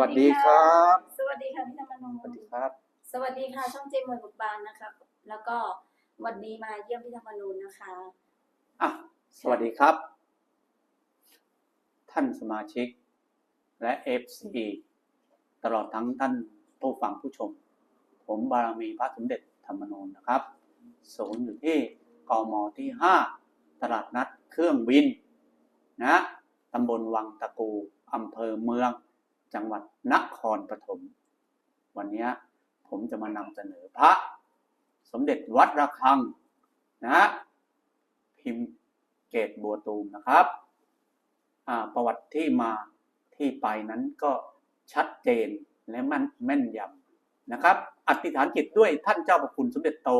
วัสดีครับ สวัสดีค่ะพี่ธรรมนูสวัสดีครับ สวัสดีค่ะช่องเจมวยบุกบานนะคะแล้วก็วันนี้มาเยี่ยมพี่ธรรมนูนนะคะอะสวัสดีครับ ท่านสมาชิก และ FC ตลอดทั้งท่านผู้ฟังผู้ชม ผมบารมีพระสมเด็จธรรมนูญนะครับศูนย์อยู่ที่กมที่ 5 ตลาดนัดเครื่องบินนะตำบลวังตะกูอำเภอเมือง จังหวัดนครปฐมวันนี้ผมจะมานำเสนอพระ สมเด็จวัดระฆังนะพิมพ์เกตบัวตูมนะครับประวัติที่มาที่ไปนั้นก็ชัดเจนและมันแม่นยำนะครับอธิษฐานจิตด้วยท่านเจ้าประคุณสมเด็จโต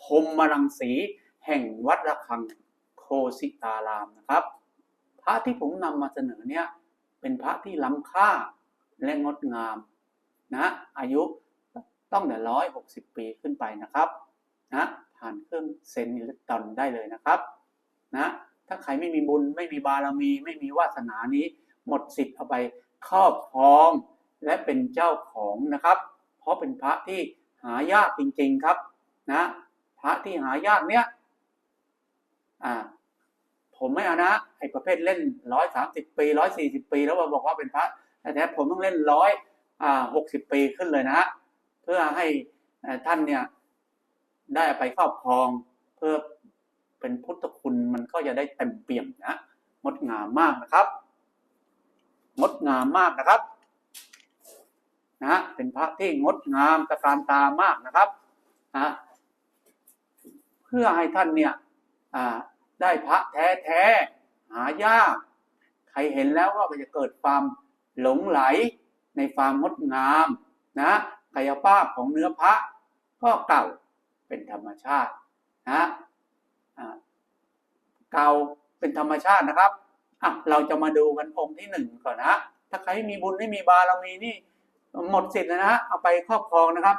พรหมรังสี แห่งวัดระฆังโคสิตารามนะครับ พระที่ผมนำมาเสนอเนี่ยเป็นพระที่ล้ำค่า และงดงามนะอายุต้องแต่ร้อยหกสิบปีขึ้นไปนะครับนะผ่านเครื่องเซนอิเล็กตรอนได้เลยนะครับนะถ้าใครไม่มีบุญไม่มีบารมี ไม่มีวาสนานี้หมดสิทธิ์เอาไปครอบครองและเป็นเจ้าของนะครับ เพราะเป็นพระที่หายากจริงๆครับนะพระที่หายากเนี้ยอ่าผมไม่เอานะไอ้ประเภทเล่นร้อยสามสิบปีร้อยสี่สิบปี แล้วมาบอกว่าเป็นพระ แต่แท้ผมต้องเล่นร้อยหกสิบปีขึ้นเลยนะเพื่อให้ท่านเนี่ยได้ไปครอบครองเพื่อเป็นพุทธคุณมันก็จะได้เต็มเปี่ยมนะงดงามมากนะครับงดงามมากนะครับนะเป็นพระที่งดงามตะการตามากนะครับนะเพื่อให้ท่านเนี่ยได้พระแท้แท้ๆหายาก ใครเห็นแล้วก็จะเกิดความ หลงไหลในความงดงามนะกายภาพของเนื้อพระก็เก่าเป็นธรรมชาตินะอ่าเก่าเป็นธรรมชาตินะครับอะเราจะมาดูกันองค์ที่หนึ่งก่อนนะถ้าใครมีบุญไม่มีบารมีนี่หมดสิทธิ์เลยนะเอาไปครอบครองนะครับ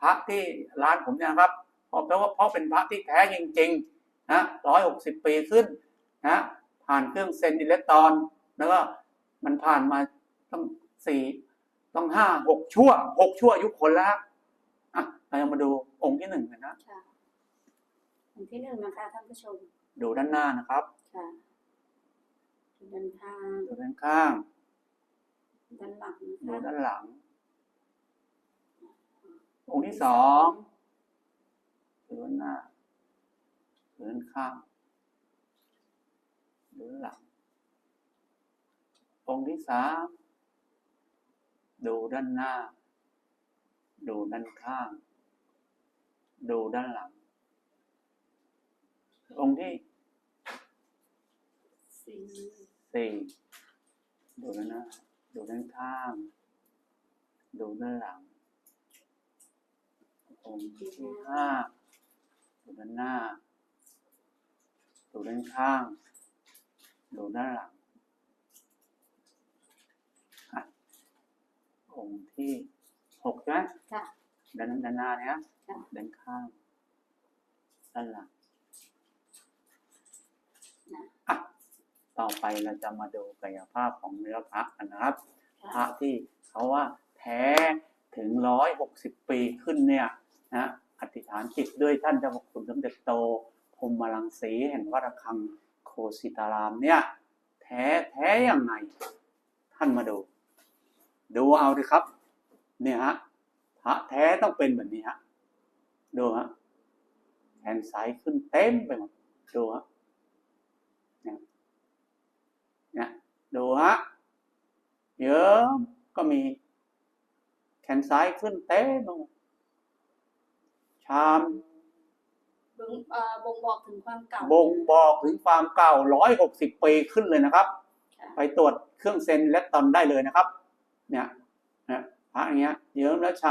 พระที่ร้านผมเนี่ยครับเพราะเพราะว่าเพราะเป็นพระที่แท้จริงๆนะร้อยหกสิบปีขึ้นนะผ่านเครื่องเซนอิเล็กตรอนแล้วก็มันผ่านมา ต้องสี่ต้องห้าหกชั่วหกชั่วอายุคนแล้วอะเราจะมาดูองค์ที่หนึ่งกันนะค่ะอันที่หนึ่งนะคะท่านผู้ชม ดูด้านหน้านะครับค่ะด้านข้างดูด้านข้างด้านหลังดูนะคะด้านหลัง องค์ที่สองดูด้านหน้าดูด้านข้างดูด้านหลังองค์ที่สาม ดูด้านหน้า ดูด้านข้าง ดูด้านหลัง องค์ที่สี่ดูด้านหน้า ดูด้านข้าง ดูด้านหลัง องค์ที่ห้าดูด้านหน้า ดูด้านข้าง ดูด้านหลังอะองค์ ที่หกใช่ไหมค่ะ ด้านด้านหน้าเนี้ยค่ะ ด้านข้างด้านหลังนะอะต่อไปเราจะมาดูกายภาพของเนื้อพระกันนะครับ พระค่ะที่เขาว่าแท้ถึงร้อยหกสิบปีขึ้นเนี่ยนะอธิษฐานจิตด้วยท่านเจ้าพระคุณสมเด็จโตพรหมรังสีแห่งวัดระฆังโคสิตารามเนี่ย แท้แท้ยังไง ท่านมาดู ดูเอาดิครับ เนี่ยฮะพระแท้ต้องเป็นแบบนี้ฮะดูฮะแขนซ้ายขึ้นเต็มไปหมดดูฮะเนี่ยเนี่ยดูฮะเยอะก็มี แขนซ้ายขึ้นเต้นลงชามบ่งเอ่อบ่งบอกถึงความเก่าบ่งบอกถึงความเก่าร้อยหกสิบปีขึ้นเลยนะครับค่ะไปตรวจเครื่องเซนอิเล็กตรอนได้เลยนะครับ เนี่ยนะพระอย่างเงี้ยเยิ้มแล้วช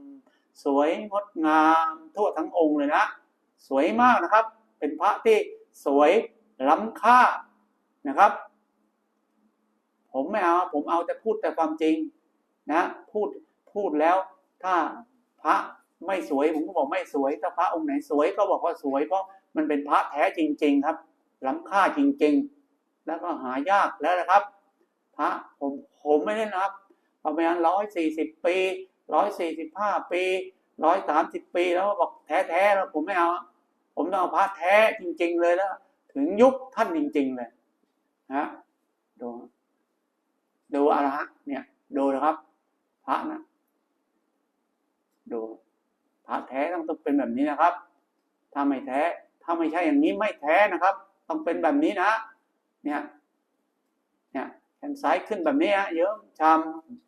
ำสวยงดงามทั่วทั้งองค์เลยนะ สวยมากนะครับ เป็นพระที่สวยล้ำค่านะครับ ผมไม่เอาผมเอาแต่พูดแต่ความจริงนะพูดพูดแล้วถ้าพระไม่สวยผมก็บอกไม่สวย ถ้าพระองค์ไหนสวยก็บอกว่าสวย เพราะมันเป็นพระแท้จริง ๆ ครับ ล้ำค่าจริง ๆ แล้วก็หายากแล้วนะครับ พระผมผมไม่ได้นับประมาณร้อยสี่สิบปีร้อยสี่สิบห้าปีร้อยสามสิบปีแล้วบอกแท้ๆแล้วผมไม่เอา ผมต้องเอาพระแท้จริง ๆ เลยแล้ว ถึงยุคท่านจริง ๆ เลยนะดูดูอะไรฮะเนี่ย ดูนะครับ พระนะดูพระแท้ต้องต้องเป็นแบบนี้นะครับ ถ้าไม่แท้ ถ้าไม่ใช่อย่างนี้ไม่แท้นะครับ ต้องเป็นแบบนี้นะ เนี่ย เนี่ยแขนซ้ายขึ้นแบบนี้ฮะเยอะชำ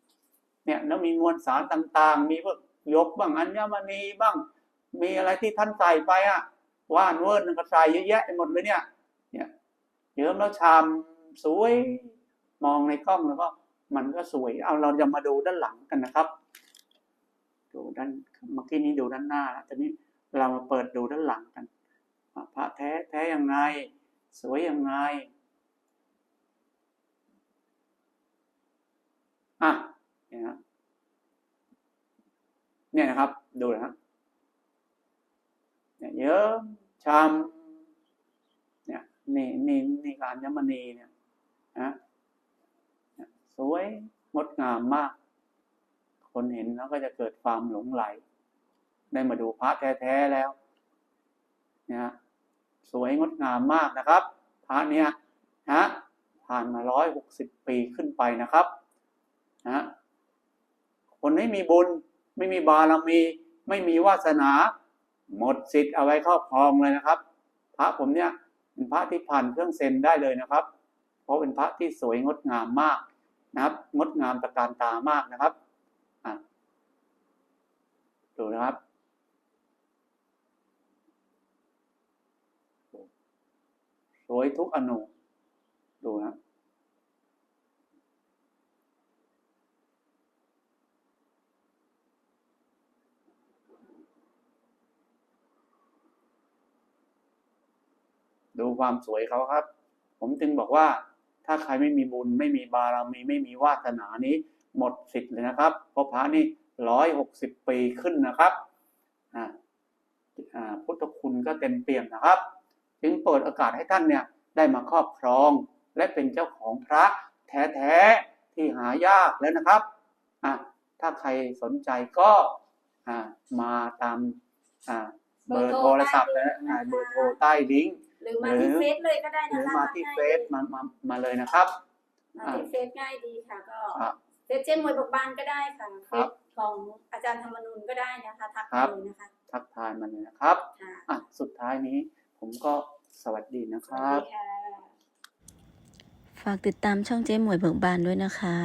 เนี่ยแล้วมีมวลสารต่างๆ มีพวกยกบ้างอัญมณีบ้าง มีอะไรที่ท่านใส่ไปอะว่านเวิร์นก็ใส่เยอะแยะไปหมดเลยเนี่ย เนี่ยเยิ้มแล้วชามสวยมองในกล้องแล้วก็มันก็สวย เอาเราจะมาดูด้านหลังกันนะครับ ดูด้านเมื่อกี้นี้ดูด้านหน้าแล้วตอนนี้เรามาเปิดดูด้านหลังกันพระแท้แท้ยังไง สวยยังไงอะ เนี่ยนะเนี่ยนะครับ ดูนะครับเนี่ยเยอะชามเนี่ยนี่นี่นี่การยมณีเนี่ยนะเนี่ยสวยงดงามมาก คนเห็นแล้วก็จะเกิดความหลงไหล ได้มาดูพระแท้ๆแล้วเนี่ยฮะสวยงดงามมากนะครับพระเนี่ยฮะผ่านมาร้อยหกสิบปีขึ้นไปนะครับนะ คนไม่มีบุญ ไม่มีบารมี ไม่มีวาสนา หมดสิทธิ์เอาไว้ครอบครองเลยนะครับ พระผมเนี่ยเป็นพระที่ผ่านเครื่องเซนได้เลยนะครับ เพราะเป็นพระที่สวยงดงามมากนะครับ งดงามตระการตามากนะครับดูนะครับสวยทุกอนุดูนะ ดูความสวยเขาครับ ผมจึงบอกว่าถ้าใครไม่มีบุญไม่มีบารมีไม่มีวาสนานี้ หมดสิทธิ์เลยนะครับเพราะพระนี่ร้อยหกสิบปีขึ้นนะครับอ่าพุทธคุณก็เต็มเปี่ยมนะครับ จึงเปิดโอกาสให้ท่านเนี่ยได้มาครอบครอง และเป็นเจ้าของพระแท้ๆที่หายากแล้วนะครับอะถ้าใครสนใจก็อ่ามาตามอ่าเบอร์โทรศัพท์และอ่าเบอร์โทรใต้ลิงก์ หรือมาที่เฟซเลยก็ได้หรืนะอคะมาที่เฟซมามามาเลยนะครับ มาที่เฟซง่ายดีค่ะ ก็ครับ เฟซเจ๊มวยบกบานก็ได้ค่ะคเฟรับซของอาจารย์ธรรมนูนก็ได้นะคะทักครัมาบเลยนะคะทักทายมาเลยนะครับค่ะอะสุดท้ายนี้ผมก็สวัสดีนะสควัสรับ ดีค่ะ ฝากติดตามช่องเจ๊หมวยเบิกบานด้วยนะคะ